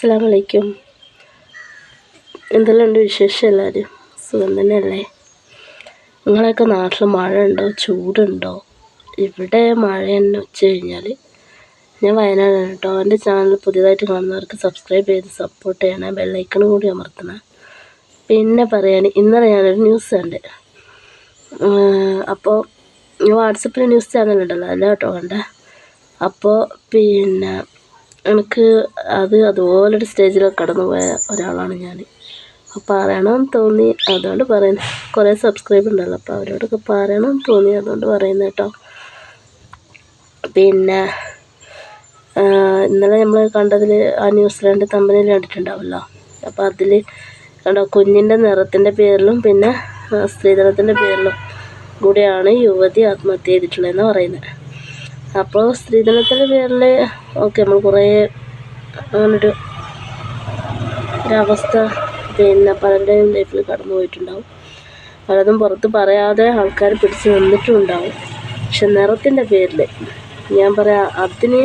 അസ്സാം വലൈക്കും എന്തെല്ലാം ഉണ്ട് വിശേഷം എല്ലാവരും സുഖം തന്നെയല്ലേ? നിങ്ങളെയൊക്കെ നാട്ടിൽ മഴ ഉണ്ടോ ചൂടുണ്ടോ? ഇവിടെ മഴ തന്നെ ഉച്ച കഴിഞ്ഞാൽ ഞാൻ വയനാടാണ് കേട്ടോ. എന്റെ ചാനൽ പുതിയതായിട്ട് കാണുന്നവർക്ക് സബ്സ്ക്രൈബ് ചെയ്ത് സപ്പോർട്ട് ചെയ്യണേ ബെല്ലൈക്കണും കൂടി അമർത്തണം. പിന്നെ പറയാൻ ഇന്നലെ ഞാനൊരു ന്യൂസ് കണ്ട്. അപ്പോൾ വാട്സപ്പിൽ ന്യൂസ് ചാനൽ ഉണ്ടല്ലോ അല്ല കേട്ടോ കണ്ടേ. അപ്പോൾ പിന്നെ എനിക്ക് അത് അതുപോലൊരു സ്റ്റേജിലൊക്കെ കടന്നു പോയ ഒരാളാണ് ഞാൻ അപ്പോൾ പറയണമെന്ന് തോന്നി അതുകൊണ്ട് പറയുന്നു. കുറേ സബ്സ്ക്രൈബ് ഉണ്ടല്ലോ അപ്പോൾ അവരോടൊക്കെ പറയണമെന്ന് തോന്നി അതുകൊണ്ട് പറയുന്നു കേട്ടോ. പിന്നെ ഇന്നലെ നമ്മൾ കണ്ടതിൽ ആ ന്യൂസിലാൻഡ് തമ്പനിൽ കണ്ടിട്ടുണ്ടാവുമല്ലോ അപ്പോൾ അതിൽ കണ്ടോ കുഞ്ഞിന്റെ നിറത്തിന്റെ പേരിലും പിന്നെ സ്ത്രീധനത്തിന്റെ പേരിലും കൂടെയാണ് യുവതി ആത്മഹത്യ ചെയ്തിട്ടുള്ളതെന്ന് പറയുന്നത് അപ്പോൾ സ്ത്രീധനത്തിന്റെ പേരിൽ ഓക്കെ നമ്മൾ കുറേ അങ്ങനൊരു ഒരവസ്ഥ പിന്നെ പലരുടെയും ലൈഫിൽ കടന്നു പോയിട്ടുണ്ടാവും. പലതും പുറത്ത് പറയാതെ ആൾക്കാർ പിടിച്ച് നിന്നിട്ടും ഉണ്ടാവും പക്ഷെ നിറത്തിന്റെ പേരിൽ ഞാൻ പറയാം അതിന്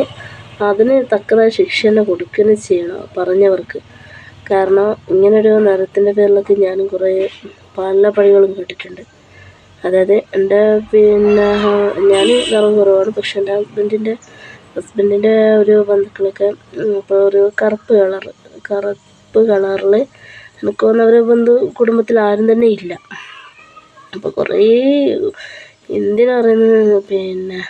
അതിന് തക്കതായ ശിക്ഷ തന്നെ കൊടുക്കുകയും ചെയ്യണം പറഞ്ഞവർക്ക്. കാരണം ഇങ്ങനൊരു നിറത്തിന്റെ പേരിലൊക്കെ ഞാനും കുറേ പല പണികളും കേട്ടിട്ടുണ്ട്. അതായത് എന്റെ പിന്നെ ഞാൻ നിറം കുറവാണ്. പക്ഷെ എന്റെ ഹസ്ബൻഡിന്റെ ഹസ്ബൻഡിന്റെ ഒരു ബന്ധുക്കളൊക്കെ ഇപ്പോൾ ഒരു കറുപ്പ് കളർ കറുപ്പ് കളറിൽ എനിക്ക് തോന്നുന്നു ബന്ധു കുടുംബത്തിൽ ആരും തന്നെ ഇല്ല. അപ്പോൾ കുറേ എന്തിനാ പറയുന്നത്? പിന്നെ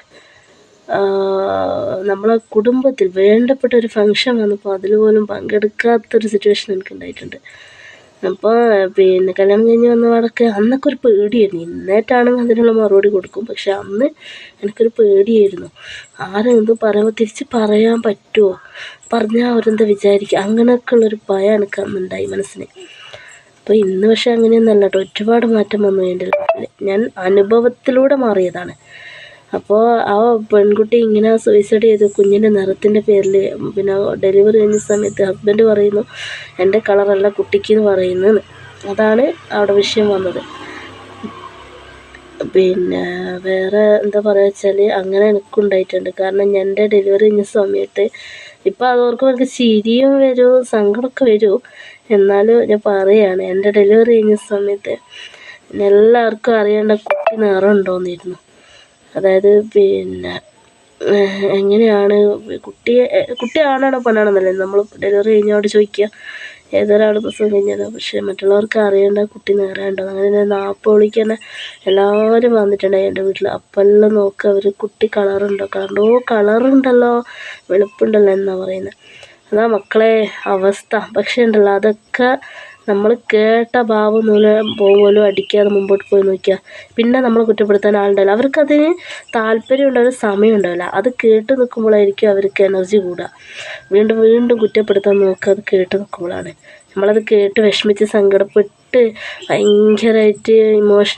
നമ്മളെ കുടുംബത്തിൽ വേണ്ടപ്പെട്ട ഒരു ഫംഗ്ഷൻ വന്നപ്പോൾ അതിൽ പോലും പങ്കെടുക്കാത്തൊരു സിറ്റുവേഷൻ എനിക്ക് ഉണ്ടായിട്ടുണ്ട്. അപ്പോൾ പിന്നെ കല്യാണം കഴിഞ്ഞ് വന്ന വന്നപാടൊക്കെ അന്നൊക്കെ ഒരു പേടിയായിരുന്നു. ഇന്നേറ്റാണെങ്കിൽ അതിനുള്ള മറുപടി കൊടുക്കും. പക്ഷെ അന്ന് എനിക്കൊരു പേടിയായിരുന്നു. ആരെന്ത് പറയുമ്പോൾ തിരിച്ച് പറയാൻ പറ്റുമോ? പറഞ്ഞാൽ അവരെന്താ വിചാരിക്കുക? അങ്ങനെയൊക്കെ ഉള്ളൊരു ഭയം എനിക്ക് അന്നുണ്ടായി മനസ്സിന്. അപ്പോൾ ഇന്ന് പക്ഷെ അങ്ങനെയൊന്നല്ല കേട്ടോ. ഒരുപാട് മാറ്റം വന്നു എന്റെ ലൈഫിൽ ഞാൻ അനുഭവത്തിലൂടെ മാറിയതാണ്. അപ്പോൾ ആ പെൺകുട്ടി ഇങ്ങനെ സൂയിസൈഡ് ചെയ്തു കുഞ്ഞിന്റെ നിറത്തിന്റെ പേരിൽ പിന്നെ ഡെലിവറി കഴിഞ്ഞ സമയത്ത് ഹസ്ബൻഡ് പറയുന്നു എന്റെ കളറല്ല കുട്ടിക്ക് എന്ന് പറയുന്നത് അതാണ് അവിടെ വിഷയം വന്നത്. പിന്നെ വേറെ എന്താ പറയുക വെച്ചാൽ അങ്ങനെ എനിക്കുണ്ടായിട്ടുണ്ട്. കാരണം എന്റെ ഡെലിവറി കഴിഞ്ഞ സമയത്ത് ഇപ്പോൾ അതോർക്കും എനിക്ക് ചിരിയും വരും സങ്കടമൊക്കെ വരും. എന്നാലും ഞാൻ പറയുകയാണ് എന്റെ ഡെലിവറി കഴിഞ്ഞ സമയത്ത് എല്ലാവർക്കും അറിയേണ്ട കുട്ടി നിറം ഉണ്ടോയെന്നിരുന്നു അതായത് പിന്നെ എങ്ങനെയാണ് കുട്ടിയെ കുട്ടി ആണാണോ നമ്മൾ ഡെലിവറി കഴിഞ്ഞോട് ചോദിക്കുക. ഏതൊരാൾ പ്രസവം കഴിഞ്ഞാലോ പക്ഷേ മറ്റുള്ളവർക്ക് അറിയേണ്ട കുട്ടി നേരെയുണ്ടോ അങ്ങനെ നാൽപ്പത് വിളിക്ക് തന്നെ എല്ലാവരും വന്നിട്ടുണ്ടായി എന്റെ വീട്ടിൽ അപ്പെല്ലാം നോക്കുക അവർ കുട്ടി കളറുണ്ടോ? കണ്ടോ കളറുണ്ടല്ലോ വെളുപ്പുണ്ടല്ലോ എന്നാണ് പറയുന്നത് അതാ മക്കളെ അവസ്ഥ. പക്ഷേ ഉണ്ടല്ലോ അതൊക്കെ നമ്മൾ കേട്ട ഭാവം മൂലം പോലും അടിക്കാതെ മുമ്പോട്ട് പോയി നോക്കിയാൽ പിന്നെ നമ്മൾ കുറ്റപ്പെടുത്താൻ ആളുണ്ടാവില്ല അവർക്കതിന് താല്പര്യം ഉണ്ടാവില്ല സമയം ഉണ്ടാവില്ല അത് കേട്ട് നിൽക്കുമ്പോഴായിരിക്കും അവർക്ക് എനർജി കൂടുക. വീണ്ടും വീണ്ടും കുറ്റപ്പെടുത്താൻ നോക്കുക. അത് കേട്ട് നിൽക്കുമ്പോഴാണ്. നമ്മളത് കേട്ട് വിഷമിച്ച് സങ്കടപ്പെട്ട് ഭയങ്കരമായിട്ട് ഇമോഷൻ